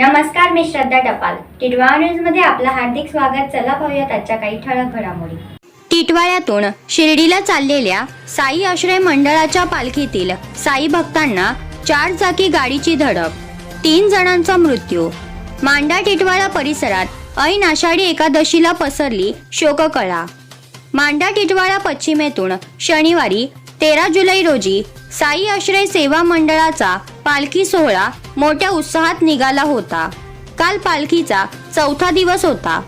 नमस्कार मी श्रद्धा टपाल. टिटवा न्यूजमध्ये आपलं हार्दिक स्वागत. चला पाहूयात आजच्या काही ठळक घडामोडी. टिटवाळ्यातून शिर्डीला चाललेल्या साई आश्रय मंडळाच्या पालखीतील साई भक्तांना चार चाकी गाडीची धडक तीन जणांचा मृत्यू. मांडा टिटवाळा परिसरात ऐन आषाढी एकादशीला पसरली शोककळा. मांडा टिटवाळा पश्चिमेतून शनिवारी तेरा जुलै रोजी साई आश्रय सेवा मंडळाचा पालखी सोहळा मोठ्या उत्साहात निघाला होता. काल पालखीचा चौथा दिवस होता.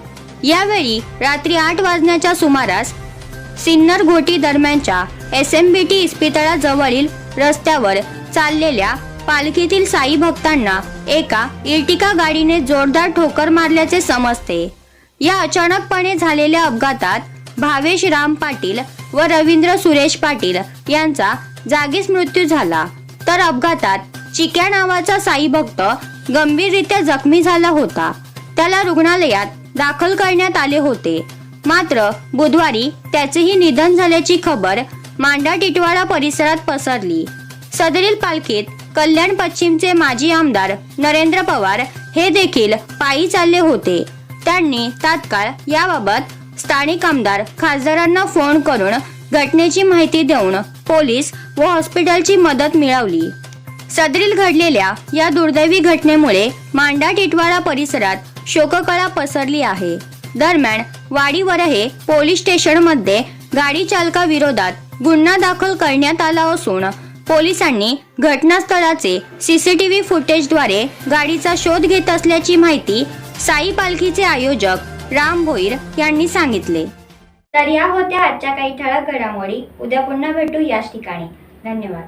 यावेळी रात्री आठ वाजण्याच्या सुमारास सिन्नर घोटी दरम्यानच्या एस एम बी टी इस्पितळाजवळील रस्त्यावर चाललेल्या पालखीतील साई भक्तांना एका इर्टिका गाडीने जोरदार ठोकर मारल्याचे समजते. या अचानकपणे झालेल्या अपघातात भावेश राम पाटील व रवींद्र सुरेश पाटील यांचा जागीच मृत्यू झाला. तर अपघातात चिक्या नावाचा साई भक्त गंभीररित्या जखमी झाला होता. त्याला रुग्णालयात दाखल करण्यात आले होते. मात्र बुधवारी त्याचेही निधन झाल्याची खबर मांडा टिटवाळा परिसरात पसरली. सदरील पालखीत कल्याण पश्चिमचे माजी आमदार नरेंद्र पवार हे देखील पायी चालले होते. त्यांनी तात्काळ याबाबत स्थानिक आमदार खासदारांना फोन करून घटनेची माहिती देऊन पोलीस व हॉस्पिटलची मदत मिळवली. सदरील घडलेल्या या दुर्दैवी घटनेमुळे मांडा टिटवाळा परिसरात शोककळा पसरली आहे. दरम्यान वाडीवरहे पोलीस स्टेशनमध्ये गाडी चालकाविरोधात गुन्हा दाखल करण्यात आला असून पोलिसांनी घटनास्थळाचे सीसीटीव्ही फुटेजद्वारे गाडीचा शोध घेत असल्याची माहिती साई पालखीचे आयोजक राम भोईर यांनी सांगितले. तर या होत्या आजच्या काही ठळक घडामोडी. उद्या पुन्हा भेटू याच ठिकाणी. धन्यवाद.